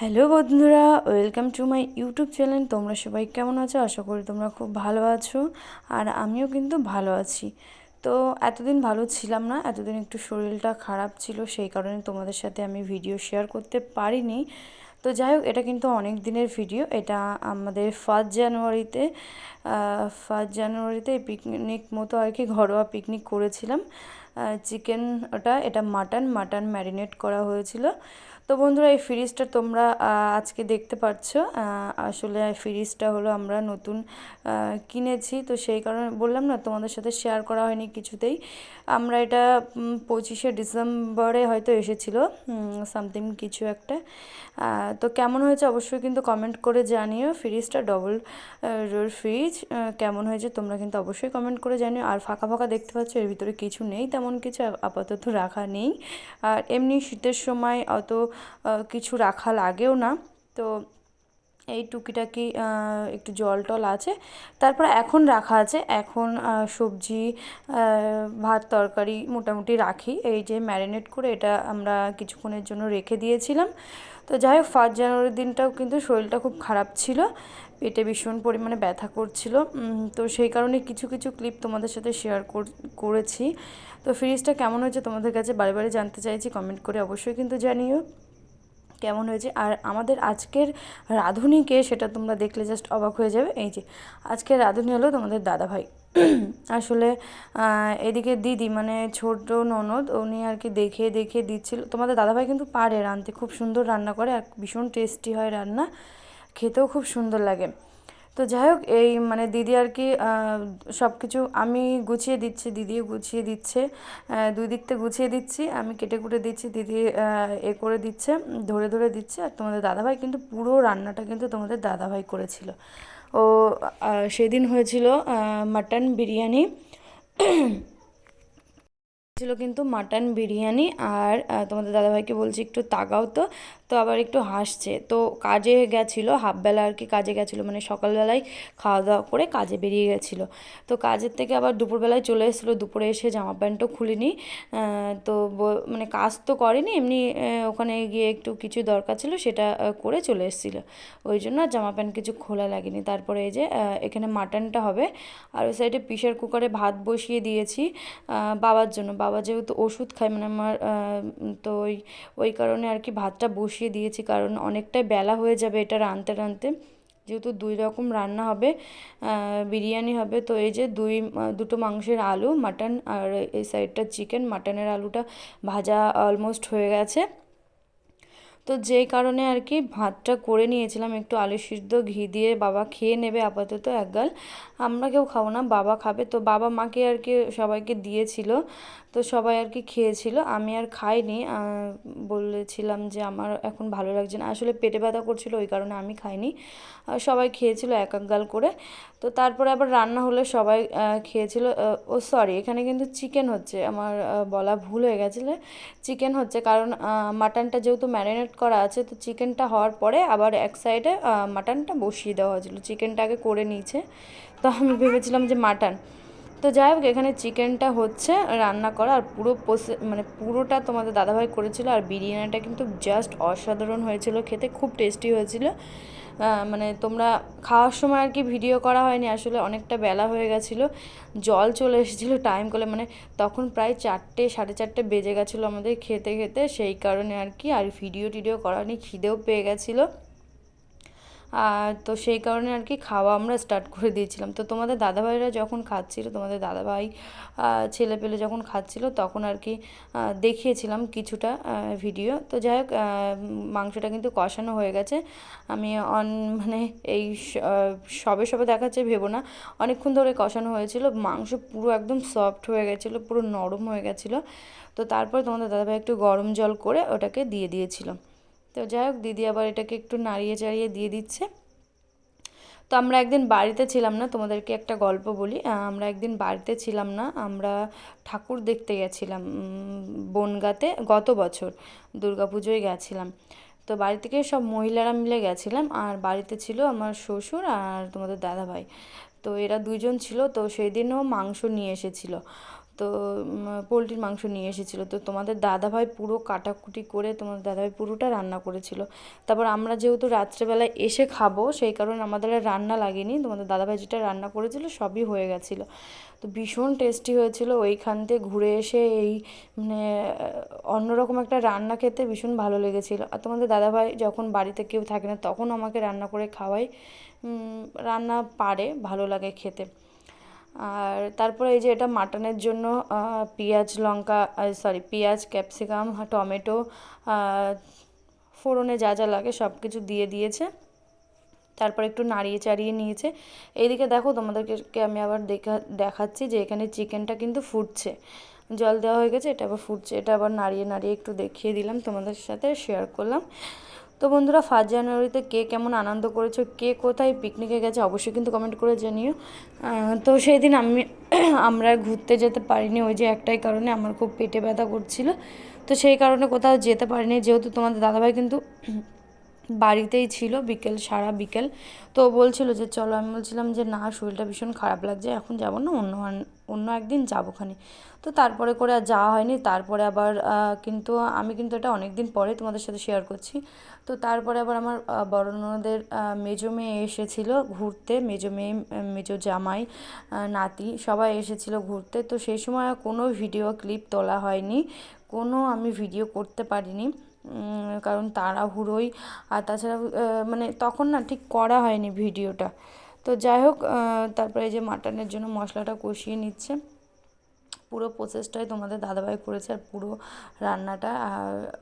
Hello বন্ধুরা, welcome to my YouTube channel. তোমরা সবাই কেমন আছো? আশা করি তোমরা খুব ভালো আছো আর আমিও কিন্তু ভালো আছি। তো এতদিন ভালো ছিলাম না, এতদিন একটু শরীরটা খারাপ ছিল, সেই কারণে তোমাদের সাথে আমি ভিডিও শেয়ার করতে পারিনি। তো যাই হোক, এটা কিন্তু অনেক দিনের ভিডিও। এটা আমাদের ফার্স্ট জানুয়ারিতে ফার্স্ট জানুয়ারিতে পিকনিক মতো আর কি ঘরোয়া পিকনিক করেছিলাম। চিকেন ওটা, এটা মাটন মাটন ম্যারিনেট করা হয়েছিল। তো বন্ধুরা, এই ফ্রিজটা তোমরা আজকে দেখতে পাচ্ছ। আসলে ফ্রিজটা হলো আমরা নতুন কিনেছি। তো সেই কারণে বললাম না, তোমাদের সাথে শেয়ার করা হয়নি কিছুতেই। আমরা এটা পঁচিশে ডিসেম্বরে হয়তো এসেছিল সামথিং কিছু একটা। তো কেমন হয়েছে অবশ্যই কিন্তু কমেন্ট করে জানিও। ফ্রিজটা ডবল রোর ফ্রিজ কেমন হয়েছে তোমরা কিন্তু অবশ্যই কমেন্ট করে জানিও। আর ফাঁকা ফাঁকা দেখতে পাচ্ছ, এর ভিতরে কিছু নেই তেমন কিছু আপাতত রাখা নেই। আর এমনি শীতের সময় অত কিছু রাখা লাগেও না। তো এই টুকিটাকি একটু জল টল আছে। তারপর এখন রাখা আছে। এখন সবজি ভাত, তরকারি মোটামুটি রাখি। এই যে ম্যারিনেট করে এটা আমরা কিছুক্ষণের জন্য রেখে দিয়েছিলাম। তো যাই হোক, ফার্স্ট জানুয়ারির দিনটাও কিন্তু শরীরটা খুব খারাপ ছিল। পেটে ভীষণ পরিমাণে ব্যথা করছিল। তো সেই কারণে কিছু কিছু ক্লিপ তোমাদের সাথে শেয়ার করেছি। তো ফ্রিজটা কেমন হয়েছে তোমাদের কাছে বারে বারে জানতে চাইছি কমেন্ট করে অবশ্যই কিন্তু জানিও কেমন হয়েছে। আর আমাদের আজকের রাঁধুনিকে সেটা তোমরা দেখলে জাস্ট অবাক হয়ে যাবে। এই যে আজকের রাঁধুনি হলো তোমাদের দাদা ভাই আসলে এদিকে দিদি মানে ছোট ননদ, উনি আর কি দেখে দেখে দিচ্ছিল। তোমাদের দাদাভাই কিন্তু পারে রাঁধতে, খুব সুন্দর রান্না করে আর ভীষণ টেস্টি হয় রান্না। খেতেও খুব সুন্দর লাগে। তো যাই হোক এই মানে দিদি আর কি সব কিছু আমি গুছিয়ে দিচ্ছি, দিদিও গুছিয়ে দিচ্ছে দুই দিক থেকে গুছিয়ে দিচ্ছি, আমি কেটে কুটে দিচ্ছি, দিদি এ করে দিচ্ছে, ধরে ধরে দিচ্ছে, আর তোমাদের দাদাভাই কিন্তু পুরো রান্নাটা কিন্তু তোমাদের দাদাভাই করেছিল। ও সেদিন হয়েছিল মাটন বিরিয়ানি। ছিল কিন্তু মাটন বিরিয়ানি আর তোমাদের দাদাভাইকে বলছি একটু তাকাও তো তো আবার একটু হাসছে। তো কাজে গেছিল, হাফবেলা আর কি কাজে গেছিল মানে সকালবেলায় খাওয়া দাওয়া করে কাজে বেরিয়ে গেছিল। তো কাজের থেকে আবার দুপুরবেলায় চলে এসেছিল, দুপুরে এসে জামা প্যান্টও খুলিনি। তো মানে কাজ তো করেনি, এমনি ওখানে গিয়ে একটু কিছু দরকার ছিল সেটা করে চলে এসেছিল। ওই জন্য জামা প্যান্ট কিছু খোলা লাগেনি। তারপরে এই যে এখানে মাটনটা হবে, আর ওই সাইডে প্রেশার কুকারে ভাত বসিয়ে দিয়েছি বাবার জন্য। বাবা যেহেতু ওষুধ খায় মানে আমার তো ওই ওই কারণে আর কি ভাতটা বসিয়ে দিয়েছি, কারণ অনেকটাই বেলা হয়ে যাবে এটা রাঁধতে রাঁধতে। যেহেতু দুই রকম রান্না হবে বিরিয়ানি হবে, তো এই যে দুই দুটো মাংসের আলু, মাটন আর এই সাইডটা চিকেন, মাটনের আলুটা ভাজা অলমোস্ট হয়ে গেছে। তো যেই কারণে আর কি ভাতটা করে নিয়েছিলাম, একটু আলু সিদ্ধ, ঘি দিয়ে বাবা খেয়ে নেবে আপাতত একগাল আমরা কেউ খাব না, বাবা খাবে। তো বাবা মাকে আর কি সবাইকে দিয়েছিল, তো সবাই আর কি খেয়েছিল। আমি আর খাইনি বলেছিলাম যে আমার এখন ভালো লাগছে না। আসলে পেটে ব্যথা করছিল, ওই কারণে আমি খাইনি। সবাই খেয়েছিল এক এক গাল করে। তো তারপরে আবার রান্না হলে সবাই খেয়েছিল। ও সরি এখানে কিন্তু চিকেন হচ্ছে। আমার বলা ভুল হয়ে গেছিল চিকেন হচ্ছে কারণ মাটনটা যেহেতু ম্যারিনেট করা আছে, তো চিকেনটা হওয়ার পরে আবার এক সাইডে মাটনটা বসিয়ে দেওয়া হয়েছিল। চিকেনটা আগে করে নিয়েছে। তো আমি ভেবেছিলাম যে মাটন তো যাই হোক, এখানে চিকেনটা হচ্ছে, রান্না করা, আর পুরো পোসে মানে পুরোটা তোমাদের দাদাভাই করেছিল, আর বিরিয়ানিটা কিন্তু জাস্ট অসাধারণ হয়েছিল, খেতে খুব টেস্টি হয়েছিল। মানে তোমরা খাওয়ার সময় আর কি ভিডিও করা হয়নি, আসলে অনেকটা বেলা হয়ে গেছিল, জল চলে এসেছিল টাইম করে মানে তখন প্রায় চারটে, সাড়ে চারটে বেজে গেছিল আমাদের খেতে খেতে, সেই কারণে আর কি আর ভিডিও টিডিও করা নেই খিদেও পেয়ে গেছিল। তো সেই কারণে আর কি খাওয়া আমরা স্টার্ট করে দিয়েছিলাম। তো তোমাদের দাদাভাইরা যখন খাচ্ছিল, তোমাদের দাদাভাই ছেলে পেলে যখন খাচ্ছিল, তখন আর কি দেখিয়েছিলাম কিছুটা ভিডিও তো যাই হোক মাংসটা কিন্তু কষানো হয়ে গেছে। আমি অন মানে এই সবে সবে দেখাচ্ছে ভেবো না। অনেকক্ষণ ধরে কষানো হয়েছিল। মাংস পুরো একদম সফট হয়ে গেছিল, পুরো নরম হয়ে গেছিল। তো তারপর তোমাদের দাদাভাই একটু গরম জল করে ওটাকে দিয়ে দিয়েছিল। তো যাই হোক, দিদি আবার এটাকে একটু নাড়িয়ে চাড়িয়ে দিয়ে দিচ্ছে। তো আমরা একদিন বাড়িতে ছিলাম না, তোমাদেরকে একটা গল্প বলি। আমরা একদিন বাড়িতে ছিলাম না, আমরা ঠাকুর দেখতে গেছিলাম বনগাতে গত বছর পুজোয় গেছিলাম। তো বাড়ি থেকে সব মহিলারা মিলে গেছিলাম, আর বাড়িতে ছিল আমার শ্বশুর আর তোমাদের দাদাভাই। তো এরা দুইজন ছিল, তো সেই দিনও মাংস নিয়ে এসেছিল। তো পোলট্রির মাংস নিয়ে এসেছিল। তো তোমাদের দাদাভাই পুরো কাটাকুটি করে তোমাদের দাদাভাই পুরোটা রান্না করেছিল। তারপর আমরা যেহেতু রাত্রেবেলায় এসে খাব, সেই কারণে আমাদের রান্না লাগেনি। তোমাদের দাদাভাই যেটা রান্না করেছিল সবই হয়ে গেছিল। তো ভীষণ টেস্টি হয়েছিল। ওইখান থেকে ঘুরে এসে এই মানে অন্যরকম একটা রান্না খেতে ভীষণ ভালো লেগেছিলো। আর তোমাদের দাদাভাই যখন বাড়িতে কেউ থাকে না, তখন আমাকে রান্না করে খাওয়াই রান্না পারে, ভালো লাগে খেতে। আর তারপরে এই যে এটা মাটনের জন্য পেঁয়াজ, লঙ্কা সরি পেঁয়াজ, ক্যাপসিকাম, টমেটো ফোড়নে যা যা লাগে সব কিছু দিয়ে দিয়েছে। তারপর একটু নাড়িয়ে চাড়িয়ে নিয়েছে। এইদিকে দেখো তোমাদেরকে আমি আবার দেখা, দেখাচ্ছি যে এখানে চিকেনটা কিন্তু ফুটছে। জল দেওয়া হয়ে গেছে, এটা আবার ফুটছে, এটা আবার নাড়িয়ে নাড়িয়ে একটু দেখিয়ে দিলাম, তোমাদের সাথে শেয়ার করলাম। তো বন্ধুরা, ফার্স্ট জানুয়ারিতে কে কেমন আনন্দ করেছ, কে কোথায় পিকনিকে গেছে অবশ্যই কিন্তু কমেন্ট করে জানিও। তো সেই দিন আমি আমরা ঘুরতে যেতে পারিনি, ওই যে একটাই কারণে আমার খুব পেটে ব্যথা করছিল। তো সেই কারণে কোথাও যেতে পারিনি, যেহেতু তোমাদের দাদাভাই কিন্তু বাড়িতেই ছিল, বিকেল, সারা বিকেল। তো বলছিল যে, চলো। আমি বলছিলাম যে, না, শরীরটা ভীষণ খারাপ লাগছে, এখন যাব না, অন্য অন্য একদিন যাবোখানি তো তারপরে করে আর যাওয়া হয়নি, তারপরে আবার কিন্তু আমি কিন্তু এটা অনেক দিন পরে তোমাদের সাথে শেয়ার করছি। তো তারপরে আবার আমার বড় ননদের মেজো মেয়ে এসেছিল ঘুরতে, মেজো মেয়ে মেজো জামাই নাতি সবাই এসেছিল ঘুরতে। তো সেই সময় কোনো ভিডিও ক্লিপ তোলা হয়নি, কোনো আমি ভিডিও করতে পারিনি কারণ তাড়াহুড়োই। আর তাছাড়া মানে তখন না ঠিক করা হয়নি ভিডিওটা তো যাই হোক তারপরে এই যে মাটনের জন্য মশলাটা কষিয়ে নিচ্ছে। পুরো প্রসেসটাই তোমাদের দাদাভাই করেছে আর পুরো রান্নাটা।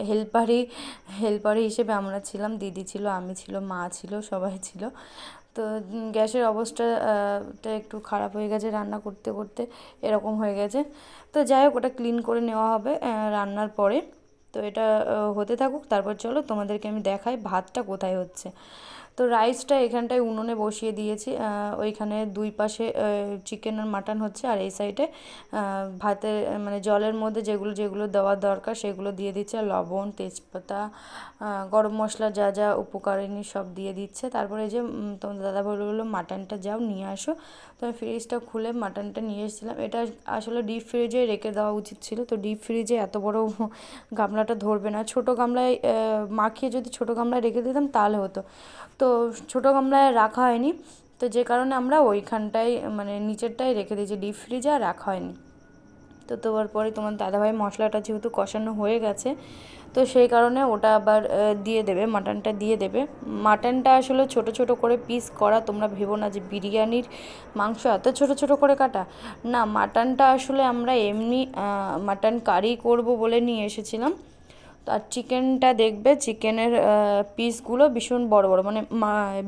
হেল্পারই হেল্পারই হিসেবে আমরা ছিলাম, দিদি ছিল, আমি ছিল, মা ছিল, সবাই ছিল। তো গ্যাসের অবস্থাটা একটু খারাপ হয়ে গেছে রান্না করতে করতে, এরকম হয়ে গেছে। তো যাই হোক, ওটা ক্লিন করে নেওয়া হবে রান্নার পরে। তো এটা হতে থাকুক, তারপর চলো তোমাদেরকে আমি দেখাই ভাতটা কোথায় হচ্ছে। তো রাইসটা এখানটায় উনুনে বসিয়ে দিয়েছি। ওইখানে দুই পাশে চিকেন আর মাটন হচ্ছে আর এই সাইডে ভাতে মানে জলের মধ্যে যেগুলো যেগুলো দেওয়ার দরকার সেগুলো দিয়ে দিচ্ছে। লবণ, তেজপাতা গরম মশলা যা যা উপকারিনী সব দিয়ে দিচ্ছে। তারপরে যে তোমাদের দাদা বলল মাটনটা যাও, নিয়ে আসো। তো আমি ফ্রিজটা খুলে মাটনটা নিয়ে এসেছিলাম। এটা আসলে ডিপ ফ্রিজে রেখে দেওয়া উচিত ছিল। তো ডিপ ফ্রিজে এত বড় গামলাটা ধরবে না। ছোটো গামলায় মাখিয়ে যদি ছোটো গামলায় রেখে দিতাম তাহলে হতো। তো ছোটো গামলায় রাখা হয়নি। তো যে কারণে আমরা ওইখানটায় মানে নিচেরটাই রেখে দিয়েছি। ডিপ ফ্রিজে আর রাখা হয়নি। তো তোবার পরে তোমার দাদাভাই মশলাটা যেহেতু কষানো হয়ে গেছে, তো সেই কারণে ওটা আবার দিয়ে দেবে, মাটনটা দিয়ে দেবে। মাটনটা আসলে ছোট ছোট করে পিস করা, তোমরা ভেবো না যে বিরিয়ানির মাংস এত ছোট ছোট করে কাটা। না, মাটনটা আসলে আমরা এমনি মাটন কারি করব বলে নিয়ে এসেছিলাম। আর চিকেনটা দেখবে, চিকেনের পিসগুলো ভীষণ বড় বড় মানে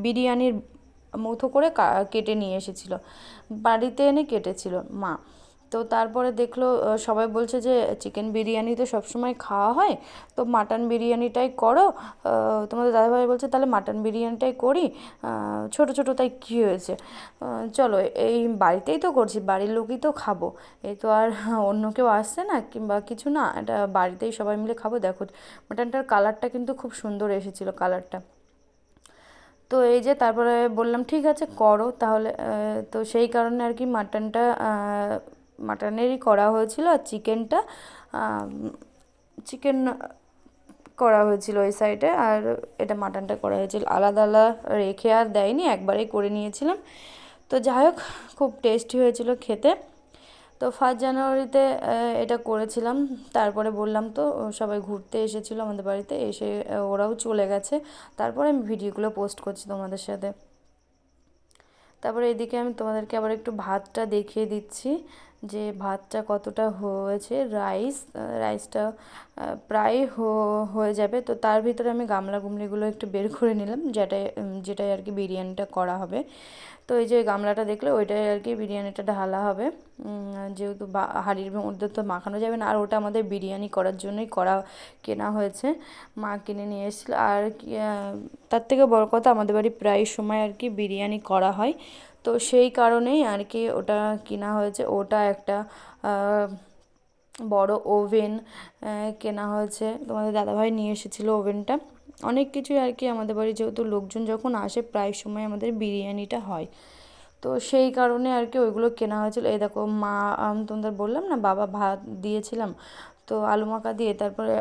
বিরিয়ানির মতো করে কেটে নিয়ে এসেছিল। বাড়িতে এনে কেটেছিল মা। তো তারপরে দেখল সবাই বলছে যে চিকেন বিরিয়ানি তো সবসময় খাওয়া হয়, তো মাটন বিরিয়ানিটাই করো। তোমাদের দাদাভাই বলছে, তাহলে মাটন বিরিয়ানিটাই করি। ছোট ছোট তাই কী হয়েছে? চলো, এই বাড়িতেই তো করছি, বাড়ির লোকই তো খাব। এই তো আর অন্য কেউ আসছে না, কিংবা কিছু না, এটা বাড়িতেই সবাই মিলে খাব। দেখো মাটনটার কালারটা কিন্তু খুব সুন্দর এসেছিল কালারটা তো এই যে তারপরে বললাম, ঠিক আছে, করো তাহলে। তো সেই কারণে আর কি মাটনটা মাটনেরই করা হয়েছিল আর চিকেনটা চিকেন করা হয়েছিল ওই সাইডে আর এটা মাটনটা করা হয়েছিল। আলাদা আলাদা রেখে আর দেয়নি, একবারেই করে নিয়েছিলাম। তো যাই হোক, খুব টেস্টি হয়েছিল খেতে। তো ফার্স্ট জানুয়ারিতে এটা করেছিলাম। তারপরে বললাম তো সবাই ঘুরতে এসেছিল আমাদের বাড়িতে, এসে ওরাও চলে গেছে। তারপরে আমি ভিডিওগুলো পোস্ট করছি তোমাদের সাথে। তারপরে এদিকে আমি তোমাদেরকে আবার একটু ভাতটা দেখিয়ে দিচ্ছি। যে ভাতটা কতটা হয়েছে রাইস রাইসটা প্রায় হয়ে যাবে। তো তার ভিতরে আমি গামলা গুমলিগুলো একটু বের করে নিলাম যেটাই যেটাই আর কি বিরিয়ানিটা করা হবে। তো এই যে গামলাটা দেখলে ওইটাই আর কি বিরিয়ানিটা ঢালা হবে। যেহেতু হাঁড়ির মধ্যে তো মাখানো যাবে না, আর ওটা আমাদের বিরিয়ানি করার জন্যই করা, কেনা হয়েছে। মা কিনে নিয়ে এসেছিল। আর তার থেকে বড় কথা আমাদের বাড়ি প্রায় সময় আর কি বিরিয়ানি করা হয়। তো সেই কারণেই আর কি ওটা কেনা হয়েছে। ওটা একটা বড় ওভেন কেনা হয়েছে। তোমাদের দাদাভাই নিয়ে এসেছিল ওভেনটা। অনেক কিছুই আর কি আমাদের বাড়ি যেহেতু লোকজন যখন আসে প্রায় সময় আমাদের বিরিয়ানিটা হয়। তো সেই কারণে আর কি ওইগুলো কেনা হয়েছিল। এই দেখো, মা তোমাদের বললাম না, বাবা ভাত দিয়েছিলাম। তো আলু মাখা দিয়ে তারপরে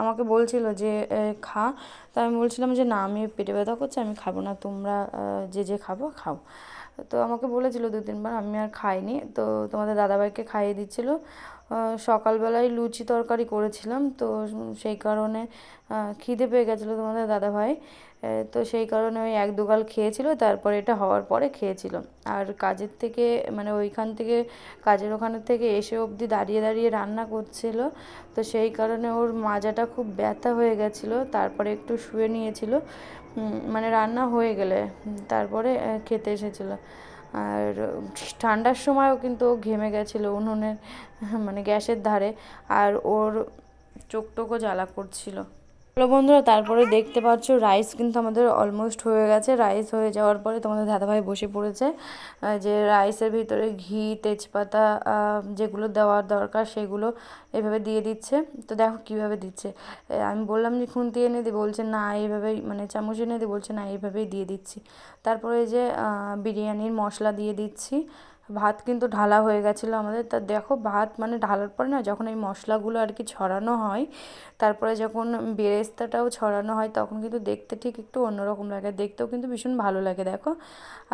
আমাকে বলছিল যে খা। তা আমি বলছিলাম যে, না, আমি পেটে ব্যথা করছে, আমি খাব না, তোমরা যে যে খাব, খাও। তো আমাকে বলেছিল দু, তিনবার, আমি আর খাইনি। তো তোমাদের দাদাভাইকে খাইয়ে দিচ্ছিল। সকালবেলায় লুচি তরকারি করেছিলাম, তো সেই কারণে খিদে পেয়ে গেছিল তোমাদের দাদাভাই। তো সেই কারণে ওই এক দুগাল খেয়েছিল, তারপরে এটা হওয়ার পরে খেয়েছিল আর কাজের থেকে মানে ওইখান থেকে, কাজের ওখানের থেকে এসে অবধি দাঁড়িয়ে দাঁড়িয়ে রান্না করছিল, তো সেই কারণে ওর মাজাটা খুব ব্যথা হয়ে গেছিল, তারপরে একটু শুয়ে নিয়েছিল। মানে রান্না হয়ে গেলে, তারপরে খেতে এসেছিল। আর ঠান্ডার সময়ও কিন্তু ঘেমে গেছিল উনুনের মানে গ্যাসের ধারে, আর ওর চোখ টোকও জ্বালা করছিল। হ্যালো বন্ধুরা, তারপরে দেখতে পাচ্ছ রাইস কিন্তু আমাদের অলমোস্ট হয়ে গেছে। রাইস হয়ে যাওয়ার পরে তোমাদের দাদাভাই বসে পড়েছে। যে রাইসের ভিতরে ঘি, তেজপাতা যেগুলো দেওয়ার দরকার সেগুলো এভাবে দিয়ে দিচ্ছে। তো দেখো কীভাবে দিচ্ছে। আমি বললাম যে খুন্তি এনে দিই বলছে না, এইভাবেই মানে চামচ এনে দিই বলছে না, এইভাবেই দিয়ে দিচ্ছি। তারপরে যে বিরিয়ানির মশলা দিয়ে দিচ্ছি। ভাত কিন্তু ঢালা হয়ে গেছিল আমাদের। তা দেখো ভাত মানে ঢালার পরে না যখন এই মশলাগুলো আর কি ছড়ানো হয়, তারপরে যখন বেরেস্তাটাও ছড়ানো হয় তখন কিন্তু দেখতে ঠিক একটু অন্যরকম লাগে। দেখতেও কিন্তু ভীষণ ভালো লাগে, দেখো।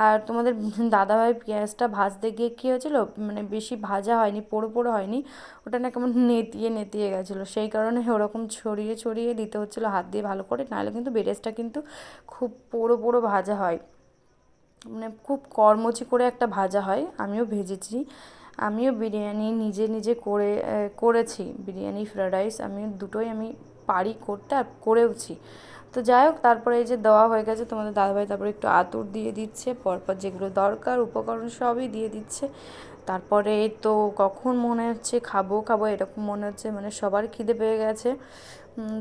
আর তোমাদের দাদাভাই পেঁয়াজটা ভাজতে গিয়ে কী হয়েছিলো? মানে বেশি ভাজা হয়নি, পোড়ো পোড়ো হয়নি, ওটা না কেমন নেতিয়ে নেতিয়ে গেছিল। সেই কারণে ওরকম ছড়িয়ে ছড়িয়ে দিতে হচ্ছিল হাত দিয়ে ভালো করে, নাহলে কিন্তু বেরেস্তা কিন্তু খুব পোড়ো পোড়ো ভাজা হয়। মানে খুব কর্মচি করে একটা ভাজা হয়, আমিও ভেজেছি। আমিও বিরিয়ানি নিজে নিজে করে করেছি, বিরিয়ানি ফ্রায়েড রাইস আমি দুটোই আমি পারি করতে আর করেওছি। তো যাই হোক, তারপরে এই যে দেওয়া হয়ে গেছে, তোমাদের দাদাভাই তারপরে একটু আতুর দিয়ে দিচ্ছে, পরপর যেগুলো দরকার, উপকরণ সবই দিয়ে দিচ্ছে। তারপরে তো কখন মনে হচ্ছে খাব খাব এরকম মনে হচ্ছে মানে সবার খিদে পেয়ে গেছে।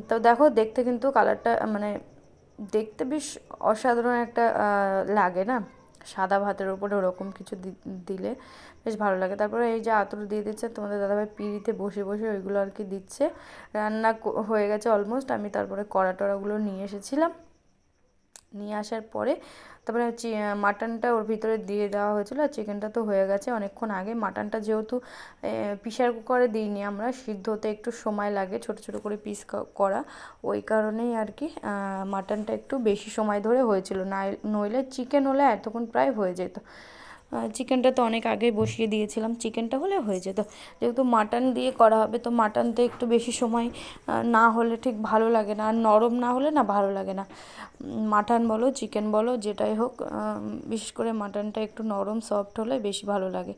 তো দেখো, দেখতে কিন্তু কালারটা মানে দেখতে বেশ অসাধারণ একটা লাগে না? সাদা ভাতের ওপরে ওরকম কিছু দিলে বেশ ভালো লাগে। তারপরে এই যে আতর দিয়ে দিচ্ছে, তোমাদের দাদাভাই পিঁড়িতে বসে বসে ওইগুলো আর কি দিচ্ছে। রান্না হয়ে গেছে অলমোস্ট। আমি তারপরে কড়া টড়াগুলো নিয়ে এসেছিলাম। নিয়ে আসার পরে তারপরে মাটনটা ওর ভিতরে দিয়ে দেওয়া হয়েছিল আর চিকেনটা তো হয়ে গেছে অনেকক্ষণ আগে। মাটনটা যেহেতু প্রেশার কুকারে দিইনি আমরা, সিদ্ধ হতে একটু সময় লাগে ছোট ছোট করে পিস করা। ওই কারণেই আর কি মাটনটা একটু বেশি সময় ধরে হয়েছিল। না নইলে চিকেন হলে এতক্ষণ প্রায় হয়ে যেত। চিকেনটা তো অনেক আগেই বসিয়ে দিয়েছিলাম। চিকেনটা হলে হয়ে যেত। যেহেতু মাটন দিয়ে করা হবে, তো মাটনতে একটু বেশি সময় না হলে ঠিক ভালো লাগে না। আর নরম না হলে না ভালো লাগে না। মাটন বলো চিকেন বলো, যেটাই হোক বিশেষ করে মাটনটা একটু নরম সফট হলে বেশি ভালো লাগে।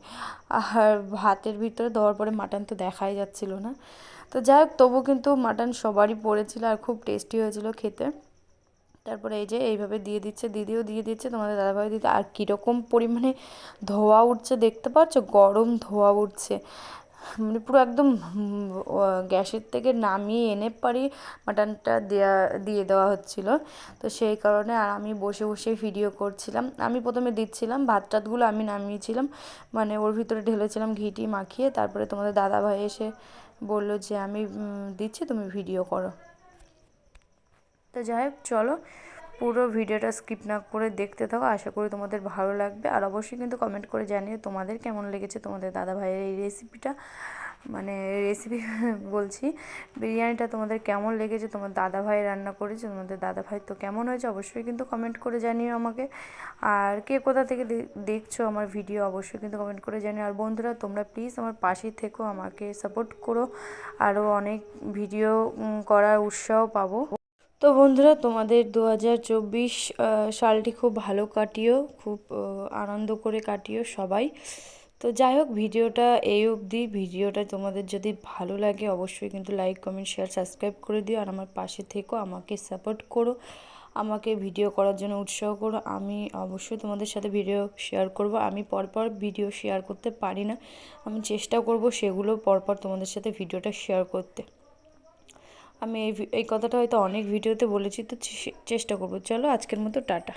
আর ভাতের ভিতরে দেওয়ার পরে মাটন তো দেখাই যাচ্ছিল না। তো যাই হোক তবু কিন্তু মাটন সবারই পড়েছিল আর খুব টেস্টি হয়েছিল খেতে। তারপরে এই যে এইভাবে দিয়ে দিচ্ছে, দিদিও দিয়ে দিচ্ছে, তোমাদের দাদাভাই দিদি। আর কীরকম পরিমাণে ধোয়া উঠছে দেখতে পাচ্ছ? গরম ধোয়া উঠছে। মানে পুরো একদম গ্যাসের থেকে নামিয়ে এনে পারি মাটনটা দেওয়া দিয়ে দেওয়া হচ্ছিল। তো সেই কারণে আর আমি বসে বসে ভিডিও করছিলাম। আমি প্রথমে দিচ্ছিলাম, ভাত টাতগুলো আমি নামিয়েছিলাম। মানে ওর ভিতরে ঢেলেছিলাম ঘিটি মাখিয়ে, তারপরে তোমাদের দাদাভাই এসে বলল যে, আমি দিচ্ছি, তুমি ভিডিও করো। তো যাই। হোক চলো, পুরো ভিডিওটা স্কিপ না করে দেখতে থাকো। আশা করি তোমাদের ভালো লাগবে। আর অবশ্যই কিন্তু কমেন্ট করে জানিয়ে তোমাদের কেমন লেগেছে তোমাদের দাদা ভাইয়ের এই রেসিপিটা মানে রেসিপি বলছি, বিরিয়ানিটা তোমাদের কেমন লেগেছে? তোমার দাদা ভাই রান্না করেছে, তোমাদের দাদা ভাই তো কেমন হয়েছে? অবশ্যই কিন্তু কমেন্ট করে জানিও আমাকে। আর কে কোথা থেকে দেখছ আমার ভিডিও অবশ্যই কিন্তু কমেন্ট করে জানিও। আর বন্ধুরা, তোমরা প্লিজ আমার পাশেই থেকো, আমাকে সাপোর্ট করো। আরও অনেক ভিডিও করার উৎসাহ পাবো। তো বন্ধুরা, তোমাদের দু হাজার চব্বিশ সালটি খুব ভালো কাটিও, খুব আনন্দ করে কাটিও সবাই। তো যাই হোক, ভিডিওটা এই অবধি। ভিডিওটা তোমাদের যদি ভালো লাগে, অবশ্যই কিন্তু লাইক কমেন্ট শেয়ার সাবস্ক্রাইব করে দিও। আর আমার পাশে থেকো, আমাকে সাপোর্ট করো, আমাকে ভিডিও করার জন্য উৎসাহ করো। আমি অবশ্যই তোমাদের সাথে ভিডিও শেয়ার করব। আমি পরপর ভিডিও শেয়ার করতে পারি না। আমি চেষ্টা করব সেগুলো পরপর তোমাদের সাথে ভিডিওটা শেয়ার করতে। আমি এই এই কথাটা হয়তো অনেক ভিডিওতে বলেছি, তো চেষ্টা করব। চলো আজকের মতো টাটা।